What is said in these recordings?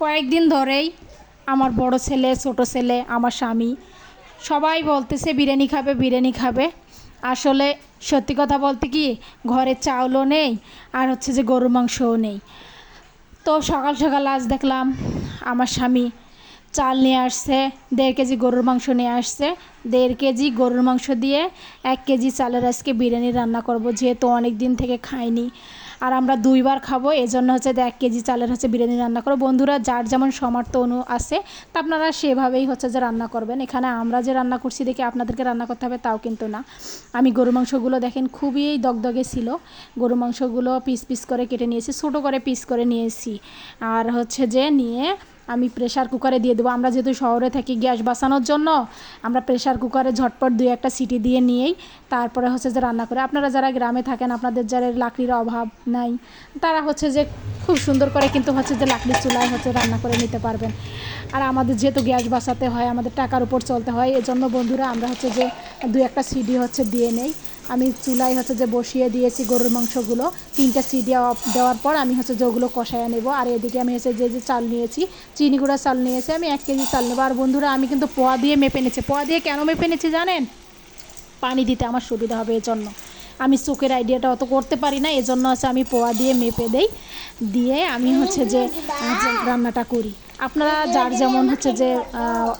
কয়েকদিন ধরেই আমার বড় ছেলে, ছোট ছেলে, আমার স্বামী সবাই বলতেছে, বিরিয়ানি খাবে বিরিয়ানি খাবে। আসলে সত্যি কথা বলতে কি, ঘরে চাউলও নেই আর হচ্ছে যে গরুর মাংসও নেই। তো সকাল সকাল আজ দেখলাম আমার স্বামী চাল নিয়ে আসছে, দেড় কেজি গরুর মাংস নিয়ে আসছে। দেড় কেজি গরুর মাংস দিয়ে এক কেজি চালের আজকে বিরিয়ানি রান্না করব, যেহেতু অনেক দিন থেকে খাইনি। আর আমরা দুইবার খাব এই জন্য হচ্ছে এক কেজি চালের হচ্ছে বিরিয়ানি রান্না করব। বন্ধুরা, যার যেমন সমর্থ অনু আছে, তা আপনারা সেভাবেই হচ্ছে যে রান্না করবেন। এখানে আমরা যে রান্না করছি দেখে আপনাদেরকে রান্না করতে হবে, তাও কিন্তু না। আমি গরু মাংসগুলো দেখেন খুবই দগদগে ছিল। গরু মাংসগুলো পিস পিস করে কেটে নিয়েছি, ছোটো করে পিস করে নিয়েছি। আর হচ্ছে যে নিয়ে আমি প্রেশার কুকারে দিয়ে দেবো। আমরা যেহেতু শহরে থাকি গ্যাস বাঁচানোর জন্য, আমরা প্রেশার কুকারে ঝটপট দুই একটা সিটি দিয়ে নিয়েই তারপরে হচ্ছে যে রান্না করে। আপনারা যারা গ্রামে থাকেন, আপনাদের যারা লাকড়ির অভাব নাই, তারা হচ্ছে যে খুব সুন্দর করে কিন্তু হচ্ছে যে লাকড়ির চুলায় হচ্ছে রান্না করে নিতে পারবেন। আর আমাদের যেহেতু গ্যাস বাঁচাতে হয়, আমাদের টাকার উপর চলতে হয়, এজন্য বন্ধুরা আমরা হচ্ছে যে দুই একটা সিডি হচ্ছে দিয়ে নেই। আমি চুলায় হচ্ছে যে বসিয়ে দিয়েছি গরুর মাংসগুলো। তিনটা সিডি দেওয়ার পর আমি হচ্ছে যে ওগুলো কষায় নেব। আর এদিকে আমি হচ্ছে যে যে চাল নিয়েছি, চিনি গুঁড়া চাল নিয়েছি, আমি এক কেজি চাল নেব। আর বন্ধুরা, আমি কিন্তু পোয়া দিয়ে মেপে নিচ্ছি পোয়া দিয়ে কেন মেপে নিচ্ছি জানেন? পানি দিতে আমার সুবিধা হবে এজন্য। আমি চোখের আইডিয়াটা অত করতে পারি না, এজন্য হচ্ছে আমি পোয়া দিয়ে মেপে দেই। দিয়ে আমি হচ্ছে যে রান্নাটা করি। আপনারা যার যেমন হচ্ছে যে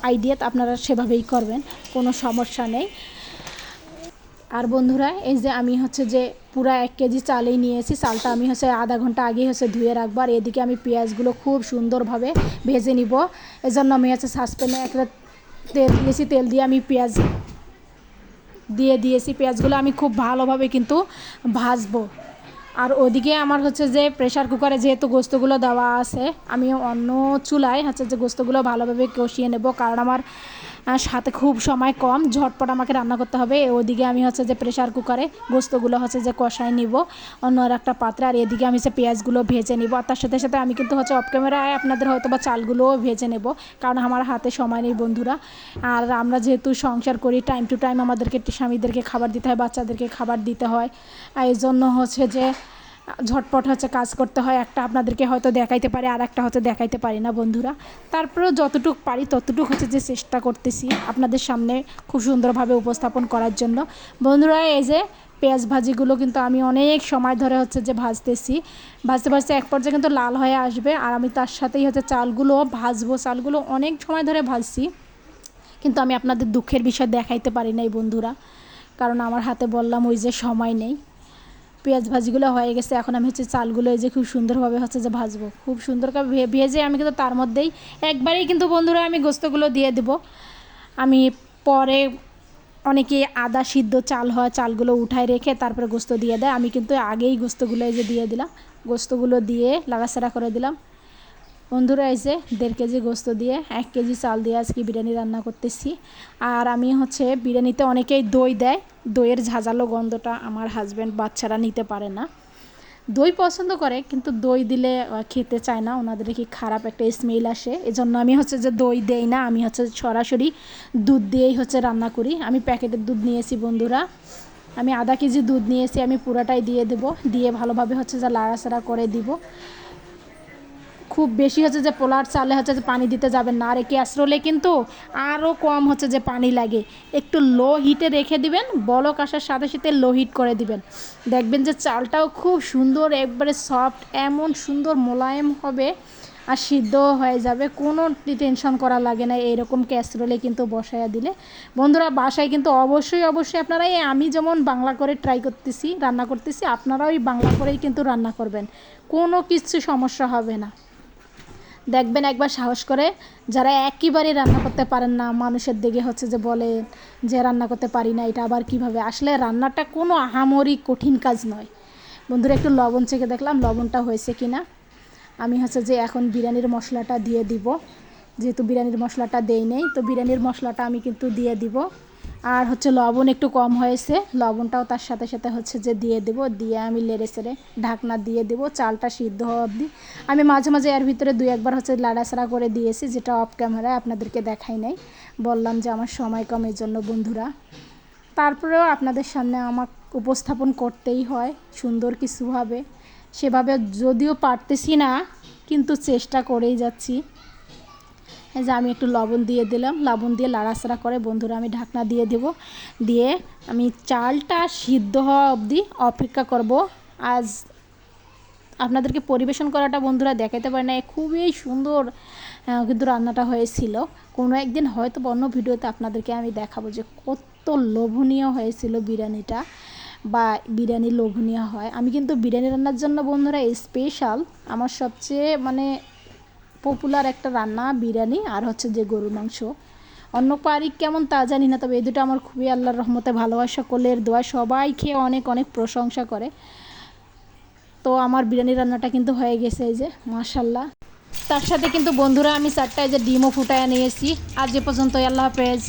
আইডিয়া, আপনারা সেভাবেই করবেন, কোনো সমস্যা নেই। আর বন্ধুরা, এই যে আমি হচ্ছে যে পুরো এক কেজি চালেই নিয়েছি, চালটা আমি হচ্ছে আধা ঘণ্টা আগেই হচ্ছে ধুয়ে রাখব। আর এদিকে আমি পেঁয়াজগুলো খুব সুন্দরভাবে ভেজে নিব। এজন্য আমি হচ্ছে সাসপ্যানে একটা তেল দিয়েছি, তেল দিয়ে আমি পেঁয়াজ দিয়ে দিয়েছি। পেঁয়াজগুলো আমি খুব ভালোভাবে কিন্তু ভাজবো। আর ওদিকে আমার হচ্ছে যে প্রেশার কুকারে যেহেতু গোস্তগুলো দেওয়া আছে, আমি অন্য চুলায় হচ্ছে যে গোস্তগুলো ভালোভাবে কষিয়ে নেব। কারণ আমার আহ, সাথে খুব সময় কম ঝটপট আমাকে রান্না করতে হবে। ওদিকে আমি হচ্ছে যে প্রেশার কুকারে গোস্তগুলো হচ্ছে যে কষায় নিব। অন্য আর একটা পাত্রে আর এদিকে আমি হচ্ছে পেঁয়াজগুলো ভেজে নিব। আর তার সাথে সাথে আমি কিন্তু হচ্ছে অফ ক্যামেরায় আপনাদের হয়তো বা চালগুলোও ভেজে নেব কারণ আমার হাতে সময় নেই বন্ধুরা। আর আমরা যেহেতু সংসার করি টাইম টু টাইম আমাদেরকে স্বামীদেরকে খাবার দিতে হয় বাচ্চাদেরকে খাবার দিতে হয়। আর এই জন্য হচ্ছে যে ঝটপট হচ্ছে কাজ করতে হয়। একটা আপনাদেরকে হয়তো দেখাইতে পারে আর একটা হয়তো দেখাইতে পারি না বন্ধুরা। তারপরেও যতটুকু পারি ততটুকু হচ্ছে যে চেষ্টা করতেছি আপনাদের সামনে খুব সুন্দরভাবে উপস্থাপন করার জন্য। বন্ধুরা, এই যে পেঁয়াজ ভাজিগুলো কিন্তু আমি অনেক সময় ধরে হচ্ছে যে ভাজতেছি। ভাজতে ভাজতে এক পর্যায়ে কিন্তু লাল হয়ে আসবে আর আমি তার সাথেই হচ্ছে চালগুলো ভাজবো। চালগুলো অনেক সময় ধরে ভাজছি, কিন্তু আমি আপনাদের দুঃখের বিষয় দেখাইতে পারি নাই বন্ধুরা। কারণ আমার হাতে বললাম ওই যে সময় নেই। পেঁয়াজ ভাজিগুলো হয়ে গেছে, এখন আমি হচ্ছে চালগুলো এই যে খুব সুন্দরভাবে হচ্ছে যে ভাজবো। খুব সুন্দর করে ভেজে আমি কিন্তু তার মধ্যেই একবারেই কিন্তু বন্ধুরা আমি গোস্তগুলো দিয়ে দেবো। আমি পরে অনেকে আদা সিদ্ধ চাল হয়, চালগুলো উঠায় রেখে তারপরে গোস্ত দিয়ে দেয়। আমি কিন্তু আগেই গোস্তগুলো এই যে দিয়ে দিলাম। গোস্তগুলো দিয়ে লাগাছাড়া করে দিলাম। বন্ধুরা এসে দেড় কেজি গোস্ত দিয়ে এক কেজি চাল দিয়ে আজকে বিরিয়ানি রান্না করতেছি। আর আমি হচ্ছে বিরিয়ানিতে অনেকেই দই দেয়। দইয়ের ঝাঁঝালো গন্ধটা আমার হাজব্যান্ড বাচ্চারা নিতে পারে না। দই পছন্দ করে, কিন্তু দই দিলে খেতে চায় না। ওনাদের কি খারাপ একটা স্মেল আসে। এজন্য আমি হচ্ছে যে দই দেই না। আমি হচ্ছে সরাসরি দুধ দিয়েই হচ্ছে রান্না করি। আমি প্যাকেটের দুধ নিয়েছি বন্ধুরা। আমি আধা কেজি দুধ নিয়েছি। আমি পুরাটাই দিয়ে দেবো। দিয়ে ভালোভাবে হচ্ছে যে লাড়াচাড়া করে দিব। খুব বেশি হচ্ছে যে পোলার চালে হচ্ছে যে পানি দিতে যাবেন না। আর এই ক্যাসরোলে কিন্তু আরও কম হচ্ছে যে পানি লাগে। একটু লো হিটে রেখে দিবেন, বলক আসার সাথে সাথে লো হিট করে দিবেন। দেখবেন যে চালটাও খুব সুন্দর, একবারে সফট এমন সুন্দর মোলায়েম হবে আর সিদ্ধও হয়ে যাবে। কোনো টেনশন করা লাগে না, এইরকম ক্যাসরোলে কিন্তু বসাইয়া দিলে। বন্ধুরা, বাসায় কিন্তু অবশ্যই অবশ্যই আপনারা এই আমি যেমন বাংলা করে ট্রাই করতেছি, রান্না করতেছি, আপনারাও ওই বাংলা করেই কিন্তু রান্না করবেন। কোনো কিছু সমস্যা হবে না। দেখবেন একবার সাহস করে যারা একেবারে রান্না করতে পারেন না, মানুষের দিকে হচ্ছে যে বলে যে রান্না করতে পারি না, এটা আবার কীভাবে? আসলে রান্নাটা কোনো আহামরি কঠিন কাজ নয়। বন্ধুরা, একটু লবণ চেখে দেখলাম লবণটা হয়েছে কি না আমি হচ্ছে যে এখন বিরিয়ানির মশলাটা দিয়ে দিব। যেহেতু বিরিয়ানির মশলাটা দেই নেই, তো বিরিয়ানির মশলাটা আমি কিন্তু দিয়ে দিব। আর হচ্ছে লবণ একটু কম হয়েছে। লবণটাও তার সাথে সাথে হচ্ছে যে দিয়ে দেবো। দিয়ে আমি লেড়ে সেড়ে ঢাকনা দিয়ে দেবো। চালটা সিদ্ধ হওয়া অবধি। আমি মাঝে মাঝে এর ভিতরে দুই একবার হচ্ছে লাড়াছাড়া করে দিয়েছি, যেটা অফ ক্যামেরায় আপনাদেরকে দেখাই নাই। বললাম যে আমার সময় কমের জন্য বন্ধুরা। তারপরেও আপনাদের সামনে আমার উপস্থাপন করতেই হয়, সুন্দর কিছুভাবে সেভাবে যদিও পারতেছি না, কিন্তু চেষ্টা করেই যাচ্ছি। যে আমি একটু লবণ দিয়ে দিলাম, লবণ দিয়ে লাড়াচাড়া করে বন্ধুরা আমি ঢাকনা দিয়ে দেব। দিয়ে আমি চালটা সিদ্ধ হওয়া অবধি অপেক্ষা করব। আজ আপনাদেরকে পরিবেশন করাটা বন্ধুরা দেখাতে পারে না খুবই সুন্দর কিন্তু রান্নাটা হয়েছিল। কোনো একদিন হয়তো অন্য ভিডিওতে আপনাদেরকে আমি দেখাবো যে কত লোভনীয় হয়েছিল বিরিয়ানিটা বা বিরিয়ানি লোভনীয় হয়। আমি কিন্তু বিরিয়ানি রান্নার জন্য বন্ধুরা স্পেশাল আমার সবচেয়ে মানে পপুলার একটা রান্না, বিরিয়ানি আর হচ্ছে যে গরুর মাংস। অন্য পারি কেমন তা জানি না, তবে এই দুটো আমার খুবই আল্লাহর রহমতে ভালোবাসা সকলের দোয়া, সবাই খেয়ে অনেক অনেক প্রশংসা করে। তো আমার বিরিয়ানি রান্নাটা কিন্তু হয়ে গেছে এই যে মাশাল্লাহ তার সাথে কিন্তু বন্ধুরা আমি চারটায় যে ডিমও ফুটায় নিয়েছি। আজ এ পর্যন্ত আল্লাহ হাফেজ।